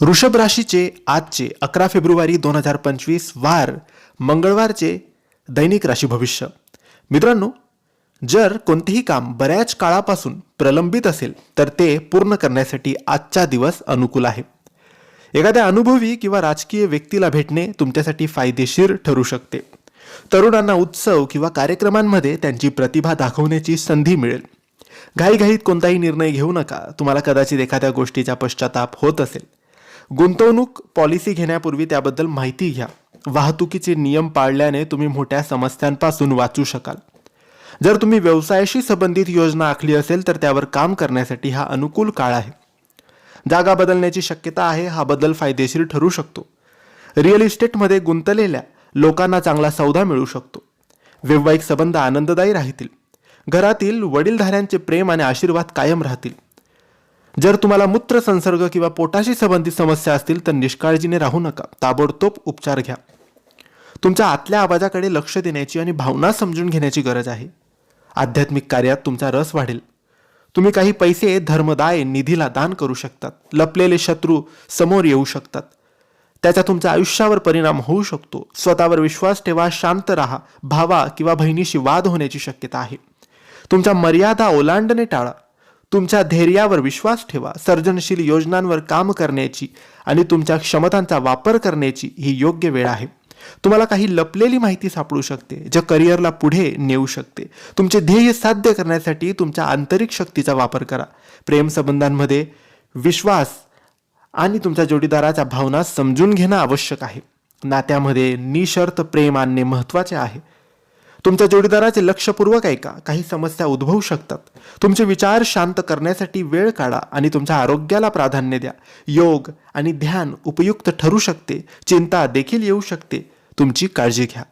वृषभ राशीचे आजचे अकरा फेब्रुवारी दोन हजार पंचवीस वार मंगळवारचे दैनिक राशी भविष्य. मित्रांनो जर कोणतेही काम बऱ्याच काळापासून प्रलंबित असेल तर ते पूर्ण करण्यासाठी आजचा दिवस अनुकूल आहे. एखाद्या अनुभवी किंवा राजकीय व्यक्तीला भेटणे तुमच्यासाठी फायदेशीर ठरू शकते. तरुणांना उत्सव किंवा कार्यक्रमांमध्ये त्यांची प्रतिभा दाखवण्याची संधी मिळेल. घाईघाईत कोणताही निर्णय घेऊ नका. तुम्हाला कदाचित एखाद्या गोष्टीचा पश्चाताप होत असेल. गुंतवणूक पॉलिसी घेण्यापूर्वी त्याबद्दल माहिती घ्या. वाहतुकीचे नियम पाळल्याने तुम्ही मोठ्या समस्यांपासून वाचू शकाल. जर तुम्ही व्यवसायाशी संबंधित योजना आखली असेल तर त्यावर काम करण्यासाठी हा अनुकूल काळ आहे. जागा बदलण्याची शक्यता आहे हा बदल फायदेशीर ठरू शकतो. रिअल इस्टेटमध्ये गुंतलेल्या लोकांना चांगला सौदा मिळू शकतो. वैवाहिक संबंध आनंददायी राहतील. घरातील वडीलधाऱ्यांचे प्रेम आणि आशीर्वाद कायम राहतील. जर तुम्हाला मूत्र संसर्ग किंवा पोटाशी संबंधित समस्या असतील तर निष्काळजीने राहू नका. ताबडतोब उपचार घ्या. तुमच्या आतल्या आवाजाकडे लक्ष देण्याची आणि भावना समजून घेण्याची गरज आहे. आध्यात्मिक कार्यात तुमचा रस वाढेल. तुम्ही काही पैसे धर्मदाय निधीला दान करू शकतात. लपलेले शत्रू समोर येऊ शकतात. त्याचा तुमच्या आयुष्यावर परिणाम होऊ शकतो. स्वतःवर विश्वास ठेवा शांत राहा. भावा किंवा बहिणीशी वाद होण्याची शक्यता आहे. तुमच्या मर्यादा ओलांडणे टाळा. तुमच्या धैर्यावर विश्वास ठेवा. सर्जनशील योजनांवर काम करण्याची आणि तुमच्या क्षमतांचा वापर करण्याची ही योग्य वेळ आहे. तुम्हाला काही लपलेली माहिती सापडू शकते ज्या करिअरला पुढे नेऊ शकते. तुमचे ध्येय साध्य करण्यासाठी तुमच्या आंतरिक शक्तीचा वापर करा. प्रेमसंबंधांमध्ये विश्वास आणि तुमच्या जोडीदाराच्या भावना समजून घेणं आवश्यक आहे. नात्यामध्ये निशर्त प्रेम आणणे महत्त्वाचे आहे. तुमच्या जोडीदाराचे लक्षपूर्वक ऐका. काही समस्या उद्भवू शकतात. तुमचे विचार शांत करण्यासाठी वेळ काढा आणि तुमच्या आरोग्याला प्राधान्य द्या. योग आणि ध्यान उपयुक्त ठरू शकते. चिंता देखील येऊ शकते. तुमची काळजी घ्या.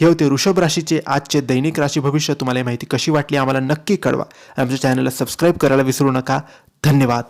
हे होते वृषभ राशीचे आजचे दैनिक राशी भविष्य. तुम्हाला माहिती कशी वाटली आम्हाला नक्की कळवा. आमच्या चॅनलला सबस्क्राईब करायला विसरू नका. धन्यवाद.